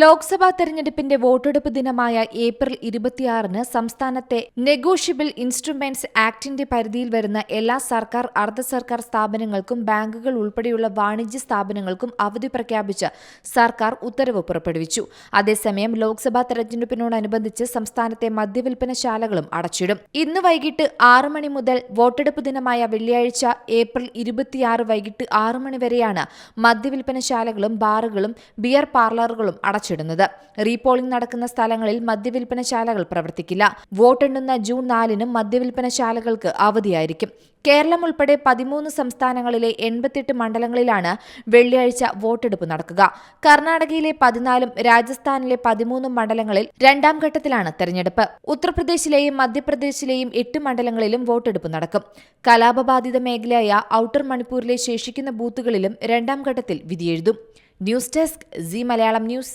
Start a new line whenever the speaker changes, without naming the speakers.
ലോക്സഭാ തെരഞ്ഞെടുപ്പിന്റെ വോട്ടെടുപ്പ് ദിനമായ ഏപ്രിൽ ഇരുപത്തിയാറിന് സംസ്ഥാനത്തെ നെഗോഷ്യബിൾ ഇൻസ്ട്രുമെന്റ്സ് ആക്ടിന്റെ പരിധിയിൽ വരുന്ന എല്ലാ സർക്കാർ അർദ്ധ സർക്കാർ സ്ഥാപനങ്ങൾക്കും ബാങ്കുകൾ ഉൾപ്പെടെയുള്ള വാണിജ്യ സ്ഥാപനങ്ങൾക്കും അവധി പ്രഖ്യാപിച്ച് സർക്കാർ ഉത്തരവ് പുറപ്പെടുവിച്ചു. അതേസമയം ലോക്സഭാ തെരഞ്ഞെടുപ്പിനോടനുബന്ധിച്ച് സംസ്ഥാനത്തെ മദ്യവിൽപ്പനശാലകളും അടച്ചിടും. ഇന്ന് വൈകിട്ട് ആറ് മണി മുതൽ വോട്ടെടുപ്പ് ദിനമായ വെള്ളിയാഴ്ച ഏപ്രിൽ ഇരുപത്തിയാറ് വൈകിട്ട് ആറ് മണി വരെയാണ് മദ്യവിൽപ്പനശാലകളും ബാറുകളും ബിയർ പാർലറുകളും അടച്ചിടുന്നത് റീപോളിംഗ് നടക്കുന്ന സ്ഥലങ്ങളിൽ മദ്യവിൽപ്പനശാലകൾ പ്രവർത്തിക്കില്ല. വോട്ടെണ്ണുന്ന ജൂൺ നാലിനും മദ്യവിൽപ്പനശാലകൾക്ക് അവധിയായിരിക്കും. കേരളം ഉൾപ്പെടെ പതിമൂന്ന് സംസ്ഥാനങ്ങളിലെ എൺപത്തെട്ട് മണ്ഡലങ്ങളിലാണ് വെള്ളിയാഴ്ച വോട്ടെടുപ്പ് നടക്കുക. കർണാടകയിലെ പതിനാലും രാജസ്ഥാനിലെ പതിമൂന്നും മണ്ഡലങ്ങളിൽ രണ്ടാം ഘട്ടത്തിലാണ് തെരഞ്ഞെടുപ്പ്. ഉത്തർപ്രദേശിലെയും മധ്യപ്രദേശിലെയും എട്ട് മണ്ഡലങ്ങളിലും വോട്ടെടുപ്പ് നടക്കും. കലാപബാധിത മേഖലയായ ഔട്ടർ മണിപ്പൂരിലെ ശേഷിക്കുന്ന ബൂത്തുകളിലും രണ്ടാം ഘട്ടത്തിൽ വിധിയെഴുതും news desk Zee Malayalam news.